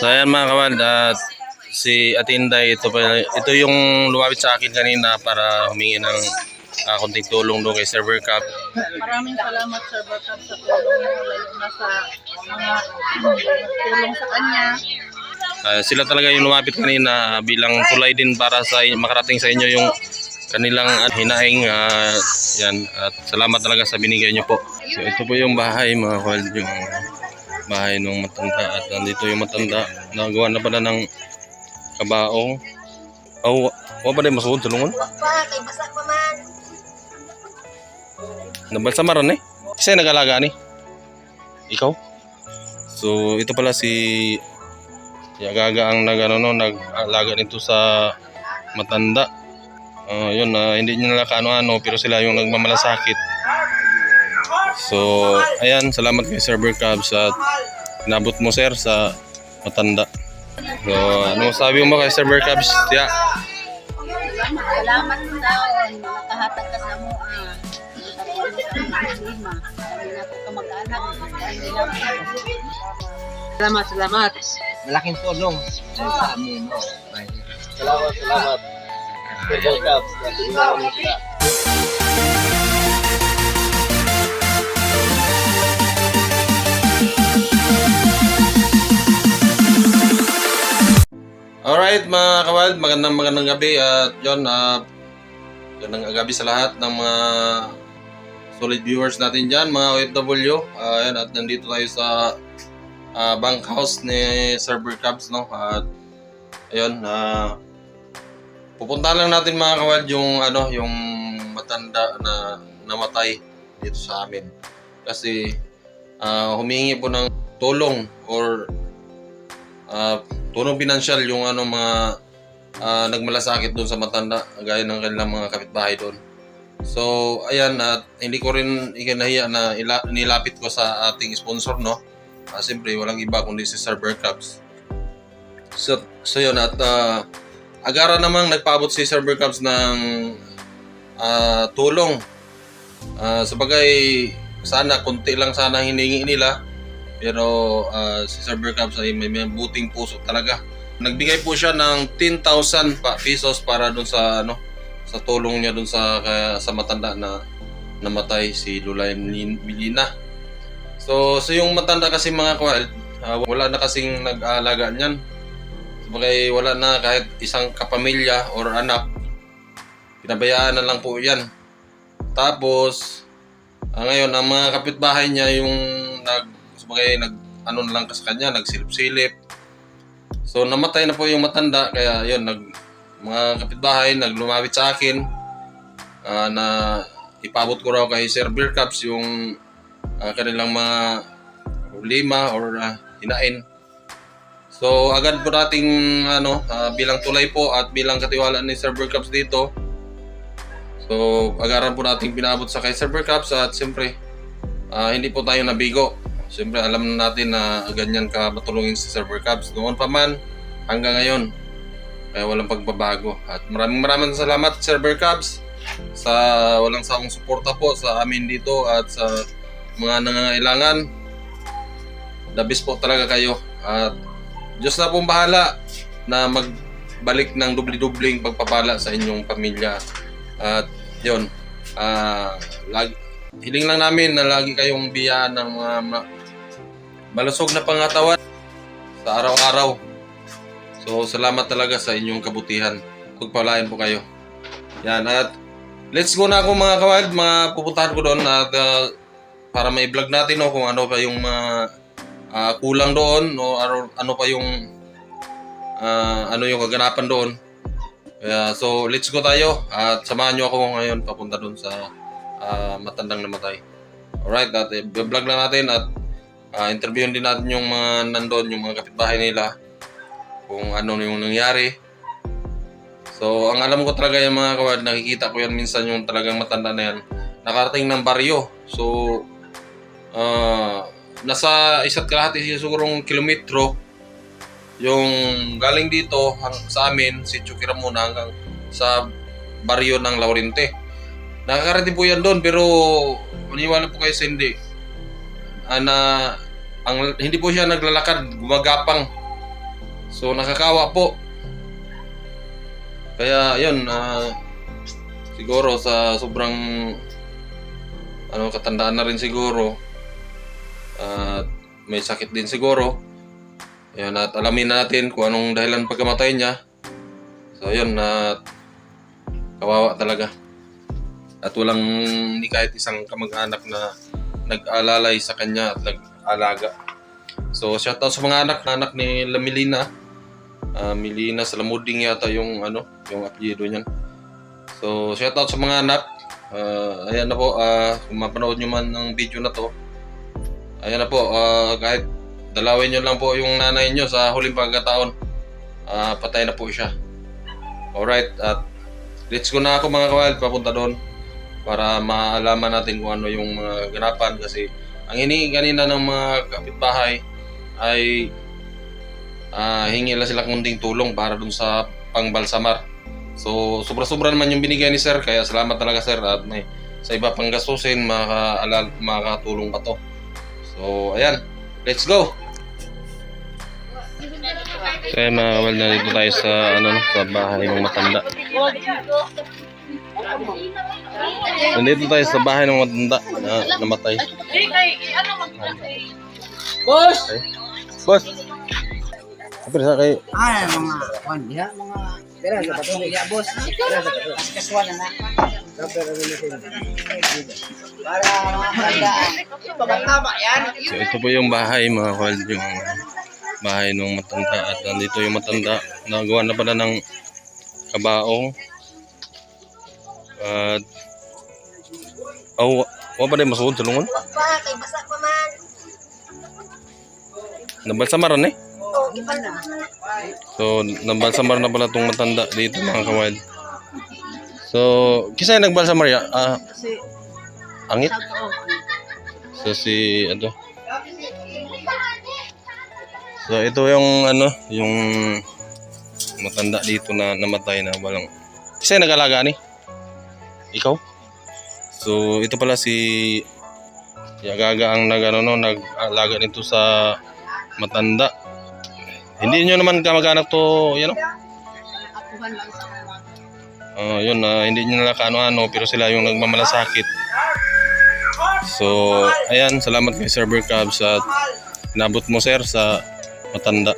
So ayan mga kawad, at si Atinday, ito, pa, ito yung lumapit sa akin kanina para humingi ng ah, konting tulong doon kay Server Cup. Maraming salamat Sir Barkab sa tulong mo, lalo na sa mga tulong sa kanya. Ah, sila talaga yung lumapit kanina bilang tulay din para sa makarating sa inyo yung kanilang ah, hinaing ah, yan at salamat talaga sa binigay niyo po. So ito po yung bahay mga kawad, yung bahay ng matanda at nandito yung matanda nagawa na pala ng kabaong. Oh, wa ba din masugod tulungon? Pa, kay basa pa man. Nabalsa maran eh. Kasi nag-alaga ni. Ikaw? So ito pala si Yagaga ang nag ano no, nag-alaga nito sa matanda. Ah, yun na hindi niya nila kaano-ano pero sila yung nagmamalasakit. So ayan, salamat kay Server Cubs at inabot mo sir sa matanda. So ano sabi mo kay Server Cubs? Yeah. Salamat, daw. Nakahatag ka sa mo. Ah. Na po. Salamat, salamat. Malaking tulong sa amin. No? Salamat, salamat. Special Cubs. Natulungan Alright mga kawal, magandang magandang gabi at yun, uh, magandang gabi sa lahat ng mga solid viewers natin dyan, mga OFW. Uh, yan, at nandito tayo sa uh, bank house ni Server Cubs, no? At ayun, uh, pupuntahan lang natin mga kawal yung ano, yung matanda na namatay dito sa amin. Kasi uh, humingi po ng tulong or uh, tulong pinansyal yung ano mga ah, nagmalasakit doon sa matanda gaya ng kanilang mga kapitbahay doon. So, ayan at hindi ko rin ikinahiya na ila, nilapit ko sa ating sponsor no. Uh, Siyempre, walang iba kundi si Sir Cubs. So, so yun at ah, agara namang nagpaabot si Sir Cubs ng ah, tulong. Ah, sabagay, sana konti lang sana hiningi nila pero ah, si Sir Cubs ay may, may buting puso talaga. Nagbigay po siya ng 10,000 pa pesos para doon sa ano sa tulong niya doon sa kaya, sa matanda na namatay si Lulay Milina. So, so yung matanda kasi mga kwal, ah, wala na kasing nag-aalaga niyan. Sabagay wala na kahit isang kapamilya or anak. Pinabayaan na lang po yan. Tapos, ah, ngayon, ang mga kapitbahay niya yung nag, sabagay, nag, ano na lang sa kanya, nagsilip-silip. So, namatay na po yung matanda, kaya yun, nag, mga kapitbahay, naglumawit sa akin ah, na ipabot ko raw kay Sir Beer Cups yung ah, kanilang mga problema or ah, hinain. So, agad po nating ano, ah, bilang tulay po at bilang katiwala ni Sir Beer Cups dito, So, agaran po natin pinabot sa kay Server Cups at siyempre, ah, hindi po tayo nabigo. Siyempre, alam na natin na ganyan ka matulungin si Server Cups. Noon pa man, hanggang ngayon. Kaya walang pagbabago. At maraming maraming salamat Server Cups sa walang sawang suporta po sa amin dito at sa mga nangangailangan. The best po talaga kayo. At Diyos na pong bahala na magbalik ng dubli-dubling pagpapala sa inyong pamilya. At yun, ah lag, hiling lang namin na lagi kayong biyaan ng mga malusog na pangatawan sa araw-araw. So, salamat talaga sa inyong kabutihan. Pagpalain po kayo. Yan, at let's go na ako mga kawad. Mga pupuntahan ko doon at ah, para ma-vlog natin no, kung ano pa yung mga ah, kulang doon o ano, ano pa yung ah, ano yung kaganapan doon. Kaya, so, let's go tayo at samahan nyo ako ngayon papunta dun sa ah, matandang namatay. Alright, at eh, vlog lang natin at ah, interviewin din natin yung mga nandun, yung mga kapitbahay nila kung ano yung nangyari. So, ang alam ko talaga yung mga kawad, nakikita ko yan minsan yung talagang matanda na yan. Nakarating ng baryo. So, ah, nasa isa't kalahati sigurong kilometro yung galing dito sa amin, si Chukiramuna hanggang sa baryo ng Laurente. Nakakarating po yan doon pero maniwala po kayo sa hindi. Ah, na ang, hindi po siya naglalakad, gumagapang. So nakakawa po. Kaya yun, ah, siguro sa sobrang ano katandaan na rin siguro at may sakit din siguro. Ayun, at alamin natin kung anong dahilan pagkamatay niya. So yun, at kawawa talaga. At walang ni kahit isang kamag-anak na nag-alalay sa kanya at nag-alaga. So shoutout sa mga anak, anak ni Lamilina. Ah, Milina Salamuding yata yung ano, yung apelyido niyan. So shoutout sa mga anak. Ah, ayan na po, ah, kung mapanood nyo man ng video na to. Ayan na po, ah, kahit dalawin nyo lang po yung nanay nyo sa huling pagkataon. Ah, patay na po siya. Alright, at let's go na ako mga kawild, papunta doon para maalaman natin kung ano yung mga ganapan kasi ang hinihingi kanina ng mga kapitbahay ay ah hingi lang sila kunting tulong para dun sa pangbalsamar. So, sobra-sobra naman yung binigay ni sir, kaya salamat talaga sir at may sa iba pang gastusin makaalal makakatulong pa to. So, ayan. Let's go! Kaya mga kawal na dito tayo sa ano no, sa bahay ng matanda. Nandito tayo sa bahay ng matanda na namatay. Boss! Boss! Apa sa kay Ay, mga kwan diha, mga pera sa bato diha, boss. Pera sa bato. Kaswan na na. Para mga kandaan. Pagkatama yan. So ito po yung bahay mga kawal yung bahay ng matanda at nandito yung matanda nagawa na pala ng kabaong at oh wa pa rin masuod tulungan Pa, kay basa pa man. nabalsamaran eh. Na. so nabalsamar na pala tong matanda dito mga kawal. So kisa yung nagbalsamar ya ah, Kasi, angit? so si ano? So ito yung ano yung matanda dito na namatay na walang kisa yung nag-alaga ni ikaw so ito pala si Yagaga ang nag ano no nag-alaga nito sa matanda hindi nyo naman kamag-anak to yan no? Akuhan lang sa. Ah, yun na hindi nyo nila kaano-ano pero sila yung nagmamalasakit. So, ayan, salamat kay Server Cubs at inabot mo sir sa matanda.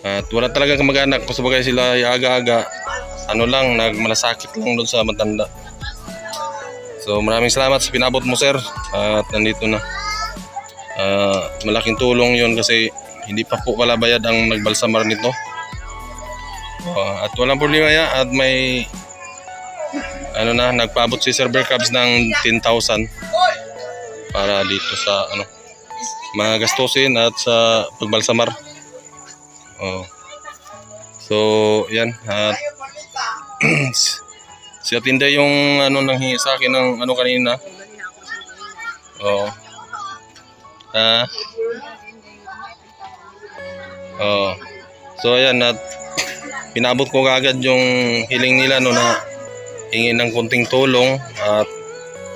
At wala talaga kamag-anak kasi bagay sila aga-aga ano lang, nagmalasakit lang doon sa matanda. So, maraming salamat sa pinabot mo sir at nandito na. Ah, malaking tulong yun kasi hindi pa po pala bayad ang nagbalsamar nito. Ah, at walang problema yan at may ano na nagpaabot si Server Cubs ng 10,000 para dito sa ano mga gastusin at sa pagbalsamar. Oh. So, yan at si Atinda yung ano nang hingi sa akin ng ano kanina. Oo. Ah. Oo. So ayan at pinabot ko agad yung hiling nila no na hingi ng kunting tulong at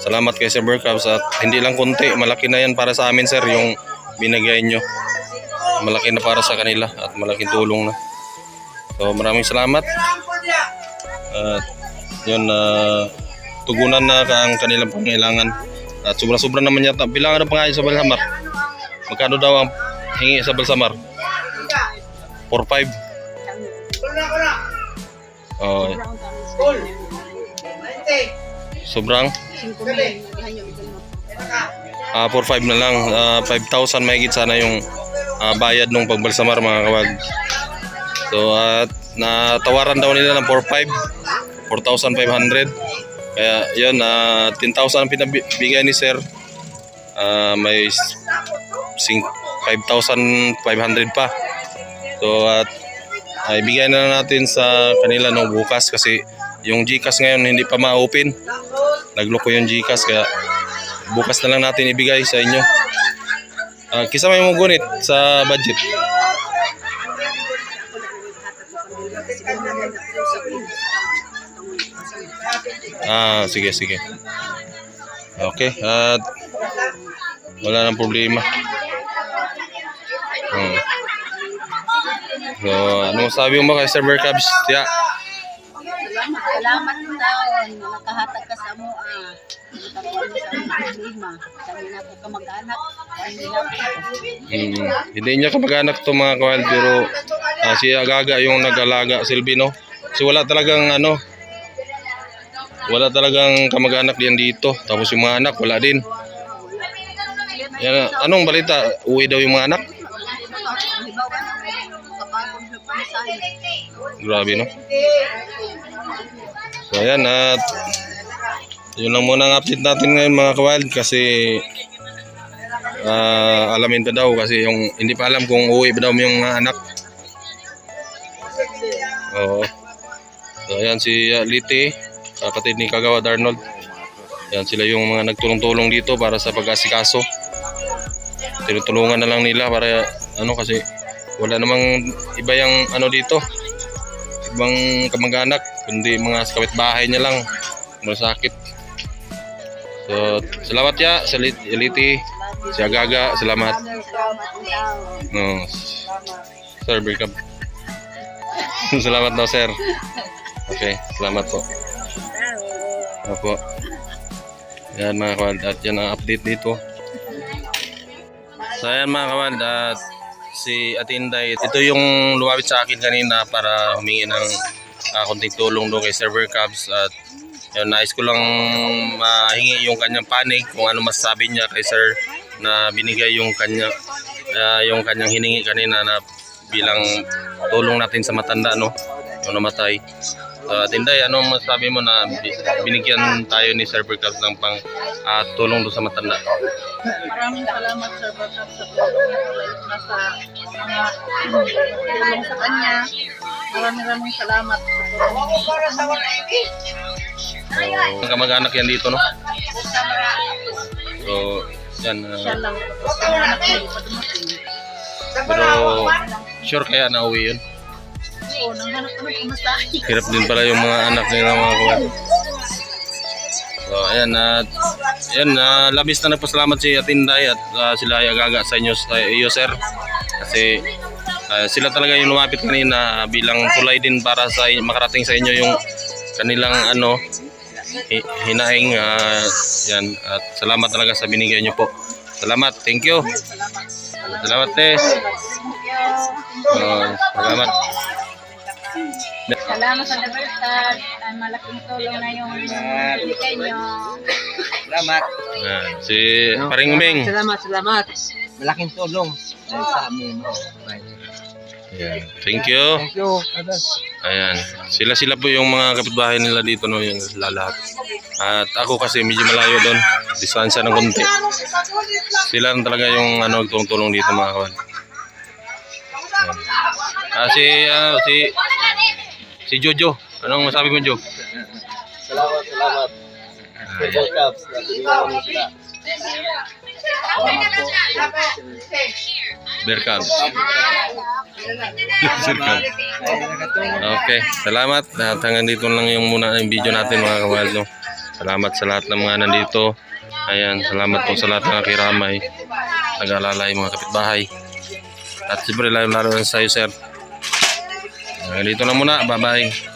salamat kay Sir Burkabs at hindi lang kunti, malaki na yan para sa amin sir yung binigay nyo. Malaki na para sa kanila at malaking tulong na. So maraming salamat. At yun na tugunan na ang kanilang pangailangan. At sobra-sobra naman yata. Bilangan na pa nga sa Balsamar. Magkano daw ang hingi sa Balsamar? 4-5. Oh, sobrang ah 4-5 na lang. Ah, 5,000 mahigit sana yung ah, bayad nung pagbalsamar mga kawag. So at natawaran daw nila ng 4-5. 4,500. Kaya yun, ah 10,000 ang pinabigay ni sir. Ah, may sing- 5,500 pa. So at ay bigay na natin sa kanila no bukas kasi yung GCash ngayon hindi pa ma-open. Nagloko yung GCash kaya bukas na lang natin ibigay sa inyo. Ah, kisa may mo gunit sa budget. Ah, sige, sige. Okay, at wala nang problema. Hmm. So, ano sabi mo kay Sir Bear Cubs? Yeah. Salamat, salamat taon. Nakahatag ka sa mo sa among problema. Kami na po kamag-anak. Kami na po. Mm, hindi niya kamag-anak to mga kawal pero ah, si Agaga yung nag-alaga Silvi no. Kasi wala talagang ano wala talagang kamag-anak diyan dito. Tapos yung mga anak wala din. Yan, anong balita? Uwi daw yung mga anak? Grabe no. So ayan at yun lang muna ang update natin ngayon mga kawild kasi ah, alamin pa daw kasi yung hindi pa alam kung uwi ba daw yung mga anak. Oo. So ayan si uh, Liti, kapatid ni Kagawa Darnold. Yan sila yung mga nagtulong-tulong dito para sa pag-asikaso. Tinutulungan na lang nila para ano kasi wala namang iba yung ano dito. Ibang kamag-anak kundi mga kawit bahay niya lang. Masakit so salamat ya sa Lit- Liti. Si Agaga salamat. No sir welcome. Salamat daw sir. Okay salamat po Opo. Yan mga kawald at yan ang update dito. So ayan mga kawald at si Ate Inday, ito yung lumapit sa akin kanina para humingi ng ah, konting tulong doon kay Server Cubs at yun, nais ko lang mahingi yung kanyang panig kung ano masasabi niya kay Sir na binigay yung kanya ah, yung kanyang hiningi kanina na bilang tulong natin sa matanda no yung namatay. So, Ate Inday, anong masasabi mo na bi- binigyan tayo ni Server Cubs ng pang ah, tulong doon sa matanda? Maraming salamat Sir Backup sa tulong na sa mga tulong sa kanya. Maraming maraming salamat sa tulong. So, kamag-anak yan dito, no? So, yan. Siya ah, lang. Ang pero, sure kaya nauwi yun. Oo, nanghanap ko ng pamasahe. Hirap din pala yung mga anak nila mga kawan. So, ayan. At, ayan, ah, labis na nagpasalamat si Atinday at ah, sila ay agaga sa inyo, sa iyo, sir. Kasi, ah, sila talaga yung lumapit kanina bilang tulay din para sa makarating sa inyo yung kanilang ano hi- hinaing ah, yan at salamat talaga sa binigay niyo po. Salamat. Thank you. Salamat, Tess. Oh, salamat. Salamat sa Libertad. Ang malaking tulong na yung bigay niyo. Salamat. Ah, si Paring Uming. Salamat, salamat. Malaking tulong dahil sa amin. Ayan. Thank you. Thank you. Ayan. Sila-sila po yung mga kapitbahay nila dito no, yung sila lahat. At ako kasi medyo malayo doon. Distansya ng konti. Sila lang talaga yung ano tulong-tulong dito mga kawan. Ayan. Ah, si ano si si Jojo. Anong masabi mo, Jo? Salamat, salamat. Silver Cups na tinignan mo sila. Berkab. Berkab. Okay, salamat. At hanggang dito lang yung muna yung video natin mga kawaldo. Salamat sa lahat ng mga nandito. Ayan, salamat po sa lahat ng nakiramay. Nag-aalala yung mga kapitbahay. At siyempre lalo lalo sa iyo, sir. Hanggang dito lang muna. Bye-bye.